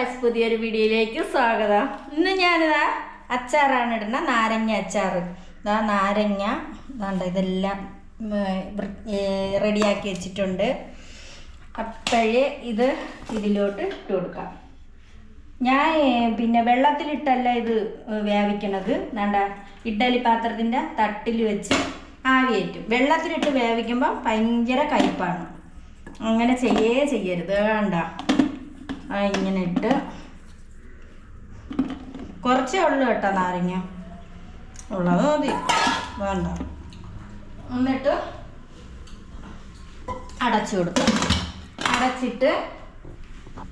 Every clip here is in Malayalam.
ഗായ്സ് പുതിയൊരു വീഡിയോയിലേക്ക് സ്വാഗതം. ഇന്ന് ഞാനിതാ അച്ചാറാണ് ഇടുന്ന നാരങ്ങ അച്ചാർ ഇതാ നാരങ്ങ ഇതാണ്ട് ഇതെല്ലാം റെഡിയാക്കി വെച്ചിട്ടുണ്ട്. അപ്പോഴേ ഇത് ഇതിലോട്ട് ഇട്ട് കൊടുക്കാം. ഞാൻ പിന്നെ വെള്ളത്തിലിട്ടല്ല ഇത് വേവിക്കണത്. വേണ്ട ഇഡ്ഡലി പാത്രത്തിന്റെ തട്ടിൽ വെച്ച് ആവിയേറ്റും വെള്ളത്തിലിട്ട് വേവിക്കുമ്പോൾ ഭയങ്കര കയ്പാണ്. അങ്ങനെ ചെയ്യേ ചെയ്യരുത്. വേണ്ട ഇങ്ങനെ ഇട്ട്. കുറച്ചേ ഉള്ളു കേട്ടോ നാരങ്ങ. ഉള്ളത് മതി. വേണ്ട. എന്നിട്ട് അടച്ചു കൊടുക്കാം അടച്ചിട്ട്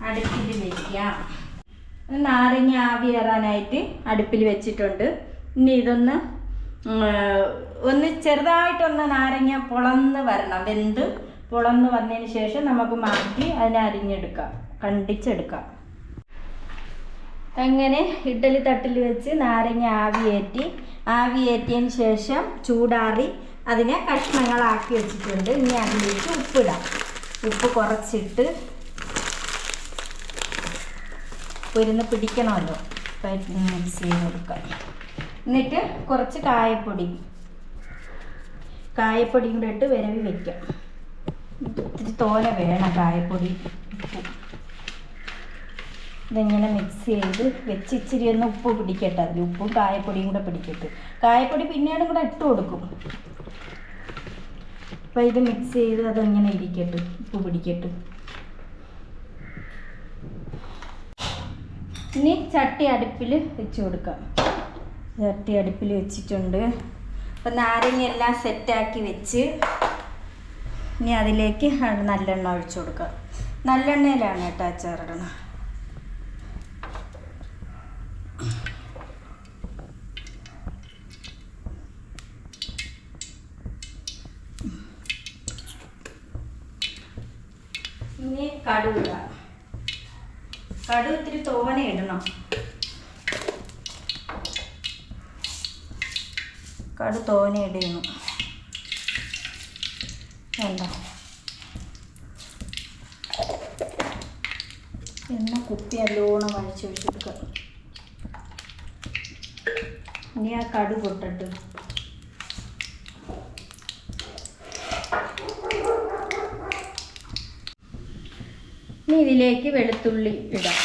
അടുപ്പിൽ വെക്കാം നാരങ്ങ ആവി ഏറാനായിട്ട് അടുപ്പിൽ വെച്ചിട്ടുണ്ട്. ഇനി ഇതൊന്ന് ഒന്ന് ചെറുതായിട്ടൊന്ന് നാരങ്ങ പൊളന്ന് വരണം. വെന്ത് പൊളന്ന് വന്നതിന് ശേഷം നമുക്ക് മാറ്റി അതിനെ അരിഞ്ഞെടുക്കാം. കണ്ടിച്ചെടുക്കാം. അങ്ങനെ ഇഡ്ഡലി തട്ടിൽ വെച്ച് നാരങ്ങ ആവിയേറ്റി ആവിയേറ്റിയതിന് ശേഷം ചൂടാറി അതിനെ കഷ്ണങ്ങളാക്കി വെച്ചിട്ടുണ്ട്. ഇനി അതിലേക്ക് ഉപ്പിടാം. ഉപ്പ് കുറച്ചിട്ട് ഉപ്പിരുന്ന് പിടിക്കണമല്ലോ. മിക്സ് ചെയ്ത് കൊടുക്കാം. എന്നിട്ട് കുറച്ച് കായപ്പൊടി. കായപ്പൊടിയും കൂടെ ഇട്ട് വിരവി വെക്കാം. ഇത്തിരി തോന വേണം കായപ്പൊടി. ഉപ്പ്. ഇതിങ്ങനെ മിക്സ് ചെയ്ത് വെച്ച് ഇച്ചിരി ഒന്ന് ഉപ്പ് പിടിക്കട്ടെ. അതിൽ ഉപ്പും കായപ്പൊടിയും കൂടെ പിടിക്കട്ടെ. കായപ്പൊടി പിന്നീട് കൂടെ ഇട്ട് കൊടുക്കും. അപ്പം ഇത് മിക്സ് ചെയ്ത് അതിങ്ങനെ ഇരിക്കട്ടെ. ഉപ്പ് പിടിക്കട്ടെ. ഇനി ചട്ടി അടുപ്പിൽ വെച്ച് കൊടുക്കാം. ചട്ടി അടുപ്പിൽ വെച്ചിട്ടുണ്ട്. അപ്പം നാരങ്ങ എല്ലാം സെറ്റാക്കി വെച്ച് ഇനി അതിലേക്ക് നല്ലെണ്ണ ഒഴിച്ചു കൊടുക്കാം. നല്ലെണ്ണയിലാണ് കേട്ടോ അച്ചാറിടണം ഇനി കടുക്. ഇടാം കടുക് ഇത്തിരി തോനെ ഇടണം. കടു തോനെ ഇടുന്നു. വേണ്ട എണ്ണ കുപ്പി നല്ലോണം വഴിച്ചൊഴിച്ചെടുക്കുക ഇനി ആ കടു പൊട്ടിട്ട്. ഇനി ഇതിലേക്ക് വെളുത്തുള്ളി ഇടാം.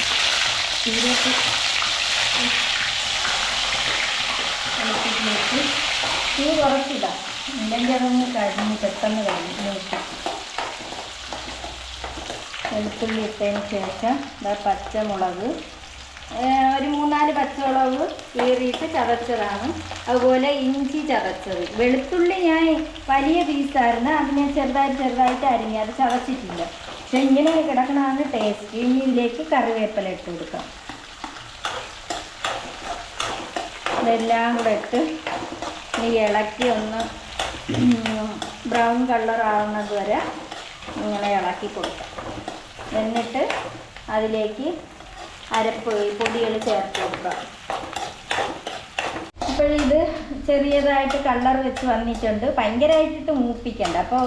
തീ കുറച്ചിടാം. ഇല്ലെങ്കിൽ അതൊന്ന് കഴിഞ്ഞ് പെട്ടെന്ന് നോക്കാം. വെളുത്തുള്ളി ഇട്ടതിന് ശേഷം പച്ചമുളക് ഒരു മൂന്നാൽ പച്ചമുളക് കീറിയിട്ട് ചതച്ചതാണ്. അതുപോലെ ഇഞ്ചി ചതച്ചത്. വെളുത്തുള്ളി ഞാൻ വലിയ പീസായിരുന്നു അത് ഞാൻ ചെറുതായിട്ട് ചെറുതായിട്ട് അരിഞ്ഞ് അത് ചതച്ചിട്ടില്ല. പക്ഷെ ഇങ്ങനെ കിടക്കണതാണ് ടേസ്റ്റ് ഇനി കറിവേപ്പില ഇട്ട് കൊടുക്കാം. ഇതെല്ലാം കൂടെ ഇട്ട് ഇളക്കി ഒന്ന് ബ്രൗൺ കളർ ആവുന്നത് വരെ ഇങ്ങനെ ഇളക്കി കൊടുക്കാം. എന്നിട്ട് അതിലേക്ക് അരപ്പ് പൊടികൾ ചേർത്ത് കൊടുക്കാം. ഇപ്പോൾ ഇത് ചെറിയതായിട്ട് കളർ വെച്ച് വന്നിട്ടുണ്ട്. ഭയങ്കരമായിട്ടിട്ട് മൂപ്പിക്കണ്ട. അപ്പോൾ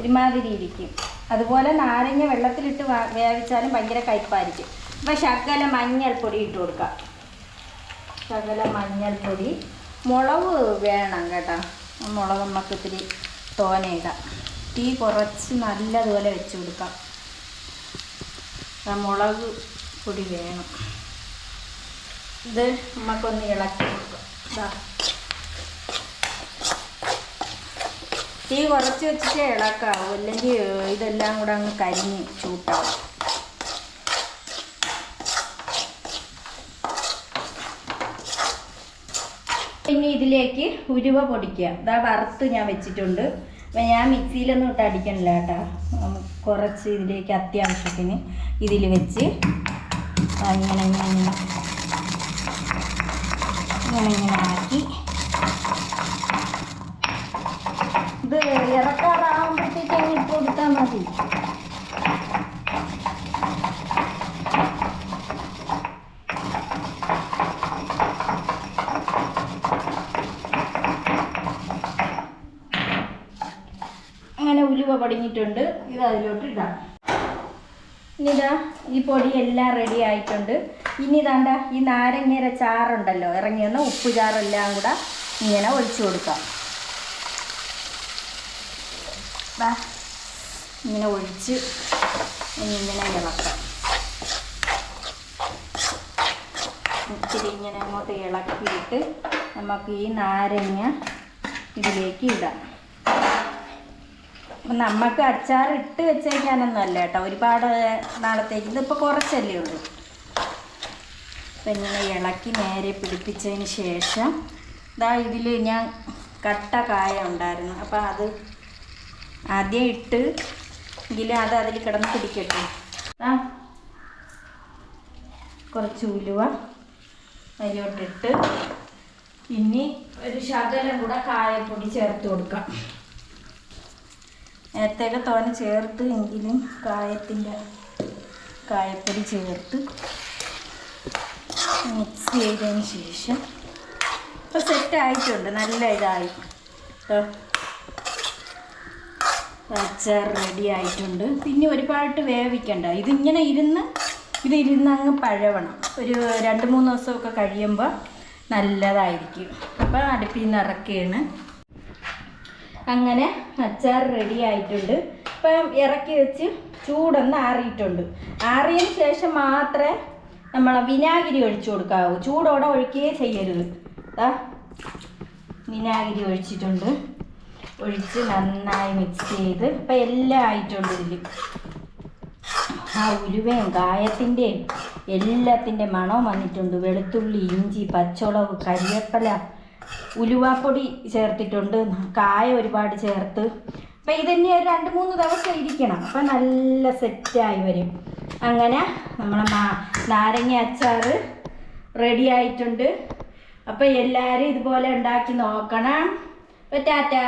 ഒരുമാതിരി ഇരിക്കും. അതുപോലെ നാരങ്ങ വെള്ളത്തിലിട്ട് വേവിച്ചാലും ഭയങ്കര കയ്പായിരിക്കും അപ്പോൾ ശകല മഞ്ഞൾപ്പൊടി ഇട്ട് കൊടുക്കാം. ശകല മഞ്ഞൾപ്പൊടി. മുളക് വേണം കേട്ടോ. മുളക് നമുക്ക് ഇത്തിരി തോനയിടാം തീ കുറച്ച് നല്ലതുപോലെ വെച്ച് കൊടുക്കാം. മുളക് പൊടി വേണം. ഇത് നമുക്കൊന്ന് ഇളക്കി കൊടുക്കാം ഇതാ തീ കുറച്ച് വെച്ചിട്ടേ ഇളക്കാവൂ. അല്ലെങ്കിൽ ഇതെല്ലാം കൂടെ അങ്ങ് കരിഞ്ഞ് ചൂട്ടാവും. ഇനി ഇതിലേക്ക് ഉരുവ പൊടിക്കുക. ഇതാ വറുത്ത് ഞാൻ വെച്ചിട്ടുണ്ട്. അപ്പം ഞാൻ മിക്സിയിലൊന്നും ഇട്ട് അടിക്കണില്ല കേട്ടോ. കുറച്ച് ഇതിലേക്ക് അത്യാവശ്യത്തിന് ഇതിൽ വെച്ച് ഇങ്ങനെ ഇങ്ങനെ. ഇങ്ങനെ ഇങ്ങനെ ആക്കി. ഇത് ഇറക്കാറാകുമ്പോഴത്തേക്ക് അങ്ങ് ഇട്ട് കൊടുത്താൽ മതി. അങ്ങനെ ഉലുവ പടിഞ്ഞിട്ടുണ്ട്. ഇത് അതിലോട്ട് ഇടാം. ഇനിതാ ഈ പൊടി എല്ലാം റെഡി ആയിട്ടുണ്ട്. ഇനി ഇതാണ്ട ഈ നാരങ്ങയുടെ ചാറുണ്ടല്ലോ ഇറങ്ങി വന്ന ഉപ്പ് കൂടെ ഇങ്ങനെ ഒഴിച്ചു കൊടുക്കാം. ഇങ്ങനെ ഒഴിച്ച് ഇങ്ങനെ ഇളക്കാം. ഇച്ചിരി ഇങ്ങനെ അങ്ങോട്ട് ഇളക്കിയിട്ട് നമുക്ക് ഈ നാരങ്ങ ഇതിലേക്ക് ഇടാം. അപ്പം നമുക്ക് അച്ചാർ ഇട്ട് വെച്ചേക്കാനൊന്നും അല്ല കേട്ടോ. ഒരുപാട് നാളത്തേക്ക്. ഇതിപ്പോൾ കുറച്ചല്ലേ ഉള്ളൂ. അപ്പം ഇങ്ങനെ ഇളക്കി നേരെ പിടിപ്പിച്ചതിന് ശേഷം ഇതാ ഇതിൽ ഞാൻ കട്ട കായ ഉണ്ടായിരുന്നു. അപ്പം അത് ആദ്യം ഇട്ട് എങ്കിൽ അത് അതിൽ കിടന്ന് പിടിക്കട്ടെ ആ കുറച്ച് ഉലുവ അതിലോട്ടിട്ട്. ഇനി ഒരു ശകലം കൂടെ കായപ്പൊടി ചേർത്ത് കൊടുക്കാം. നേരത്തെയൊക്കെ തോനെ ചേർത്ത് എങ്കിലും കായത്തിന്റെ കായപ്പൊടി ചേർത്ത് മിക്സ് ചെയ്തതിന് ശേഷം. ഇപ്പോൾ സെറ്റ് ആയിട്ടുണ്ട്. നല്ല ഇതായി. കേട്ടോ അച്ചാർ റെഡി ആയിട്ടുണ്ട്. പിന്നെ ഒരുപാട് വേവിക്കണ്ട. ഇതിങ്ങനെ ഇരുന്ന് ഇത് ഇരുന്ന് അങ്ങ് പഴവണം. ഒരു രണ്ട് മൂന്ന് ദിവസമൊക്കെ കഴിയുമ്പോൾ നല്ലതായിരിക്കും. അപ്പോൾ അടുപ്പിൽ നിന്ന് ഇറക്കുകയാണ് അങ്ങനെ അച്ചാർ റെഡി ആയിട്ടുണ്ട്. ഇപ്പം ഇറക്കി വെച്ച് ചൂടൊന്ന് ആറിയിട്ടുണ്ട്. ആറിയതിന് ശേഷം മാത്രമേ നമ്മൾ വിനാഗിരി ഒഴിച്ചു കൊടുക്കാവൂ. ചൂടോടെ ഒഴിക്കുകയേ ചെയ്യരുത്. വിനാഗിരി ഒഴിച്ചിട്ടുണ്ട്. ഒഴിച്ച് നന്നായി മിക്സ് ചെയ്ത് ഇപ്പം എല്ലാം ആയിട്ടുണ്ട് ഇതിൽ ആ ഉലുവയും കായത്തിന്റെയും എല്ലാത്തിന്റെ മണവും വന്നിട്ടുണ്ട്. വെളുത്തുള്ളി ഇഞ്ചി പച്ചമുളക് കരിയപ്പല ഉലുവാപ്പൊടി ചേർത്തിട്ടുണ്ട്. കായ ഒരുപാട് ചേർത്ത്. അപ്പം ഇതന്നെ ഒരു രണ്ട് മൂന്ന് ദിവസം ഇരിക്കണം. അപ്പം നല്ല സെറ്റായി വരും. അങ്ങനെ നമ്മളെ മാ നാരങ്ങ അച്ചാർ റെഡി ആയിട്ടുണ്ട്. അപ്പം എല്ലാവരും ഇതുപോലെ ഉണ്ടാക്കി നോക്കണം. അപ്പം ടാറ്റാ.